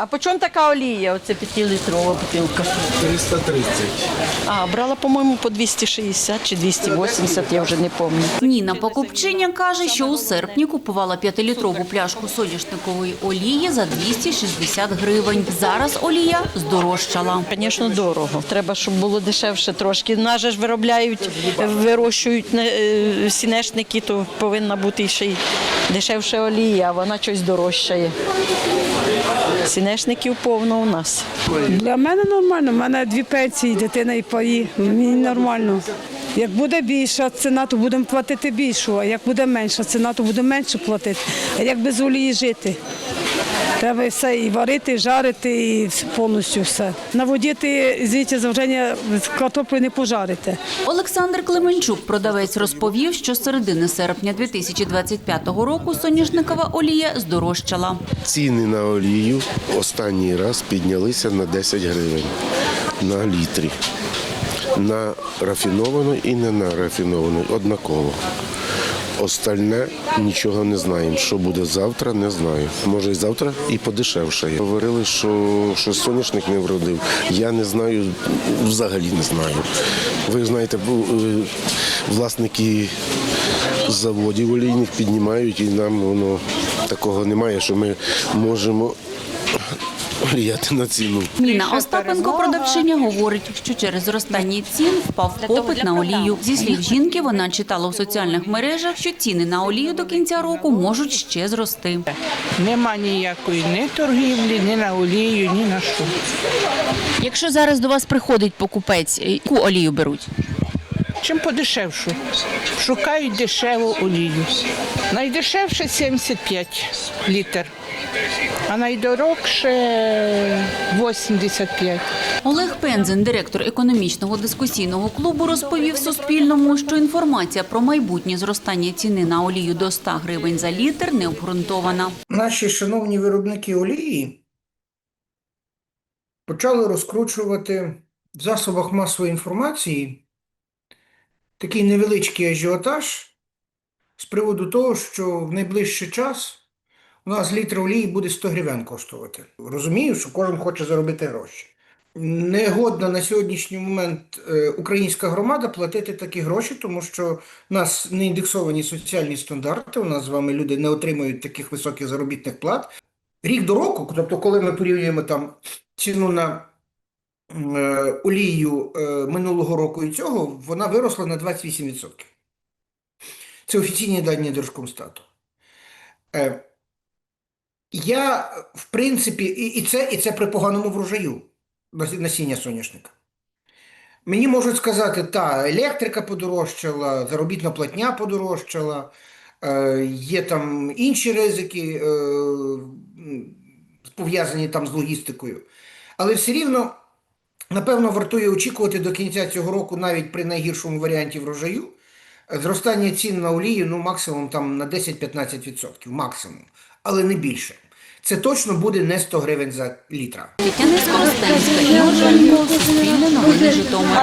А по чому така олія? Оце п'ятилітрова бутилка. 330. А, брала, по-моєму, по 260 чи 280, я вже не пам'ятаю. Ніна Покупчиня каже, що у серпні купувала п'ятилітрову пляшку соняшникової олії за 260 гривень. Зараз олія здорожчала. Звісно, дорого. Треба, щоб було дешевше трошки. Нас же ж виробляють, вирощують е, сінешники, то повинна бути ще й дешевша олія, а вона щось дорожчає. Сінешників повно у нас. Для мене нормально. У мене дві пенсії, дитина і паї. Мені нормально. Як буде більша ціна, то будемо платити більшу, а як буде менша ціна, то будемо менше платити. А як без олії жити? Треба все і варити, і жарити, і повністю все. На воді ти, звідти завження картоплю не пожарите. Олександр Клименчук, продавець, розповів, що з середини серпня 2025 року соняшникова олія здорожчала. Ціни на олію останній раз піднялися на 10 гривень на літрі. На рафіновану і не на рафіновану однаково. Остальне нічого не знаємо. Що буде завтра, не знаю. Може і завтра і подешевшає. Говорили, що, що соняшник не вродив. Я не знаю, взагалі не знаю. Ви знаєте, е, власники заводів олійних піднімають, і нам воно такого немає, що ми можемо влияти на ціну. Ніна Остапенко, продавчиня, говорить, що через зростання цін впав попит на олію. Зі слів жінки, вона читала у соціальних мережах, що ціни на олію до кінця року можуть ще зрости. Нема ніякої ні торгівлі, ні на олію, ні на що. Якщо зараз до вас приходить покупець, яку олію беруть? Чим подешевшу? Шукають дешеву олію. Найдешевше 75 літр, а найдорогше 85. Олег Пензен, директор економічного дискусійного клубу, розповів Суспільному, що інформація про майбутнє зростання ціни на олію до 100 гривень за літр не обґрунтована. Наші шановні виробники олії почали розкручувати в засобах масової інформації такий невеличкий ажіотаж з приводу того, що в найближчий час у нас літр олії буде 100 гривень коштувати. Розумію, що кожен хоче заробити гроші. Негодна на сьогоднішній момент е, українська громада платити такі гроші, тому що у нас не індексовані соціальні стандарти, у нас з вами люди не отримують таких високих заробітних плат. Рік до року, тобто, коли ми порівнюємо там ціну на е, олію е, минулого року і цього, вона виросла на 28%. Це офіційні дані Держкомстату. Е, я, в принципі, і, і, це, і це при поганому врожаю насіння соняшника. Мені можуть сказати, та, електрика подорожчала, заробітна платня подорожчала, е, є там інші ризики, е, пов'язані там з логістикою. Але все рівно, напевно, вартує очікувати до кінця цього року, навіть при найгіршому варіанті врожаю, зростання цін на олію ну, максимум там, на 10-15%, максимум, але не більше. Це точно буде не 100 гривень за літра. Тетяна Скоростенська, Ігор Жанько, Суспільне новини Житомир.